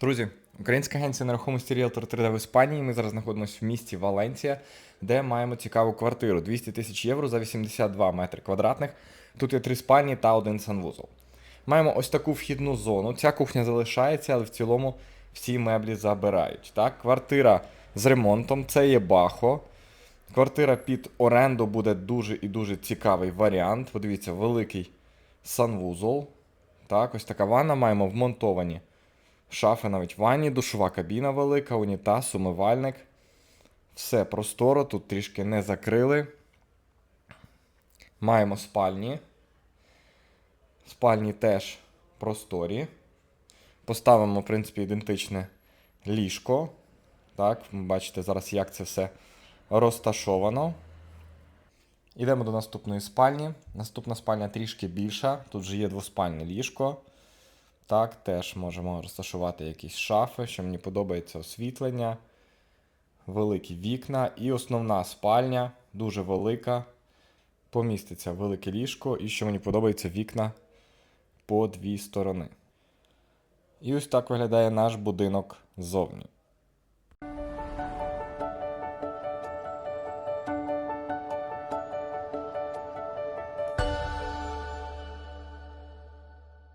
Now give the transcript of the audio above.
Друзі, українська агенція нерухомості Realtor 3D в Іспанії. Ми зараз знаходимося в місті Валенція, де маємо цікаву квартиру 200 тисяч євро за 82 метри квадратних. Тут є три спальні та один санвузол. Маємо ось таку вхідну зону. Ця кухня залишається, але в цілому всі меблі забирають. Так? Квартира з ремонтом, це є бахо. Квартира під оренду буде дуже і дуже цікавий варіант. Подивіться, великий санвузол. Так, ось така ванна маємо вмонтовані шафи навіть в ванні, душова кабіна велика, унітаз, умивальник. Все просторо, тут трішки не закрили. Маємо спальні. Спальні теж просторі. Поставимо, в принципі, ідентичне ліжко. Так, бачите зараз, як це все розташовано. Ідемо до наступної спальні. Наступна спальня трішки більша. Тут вже є двоспальне ліжко. Так, теж можемо розташувати якісь шафи, що мені подобається освітлення, великі вікна і основна спальня, дуже велика. Поміститься велике ліжко, і що мені подобається вікна по дві сторони. І ось так виглядає наш будинок ззовні.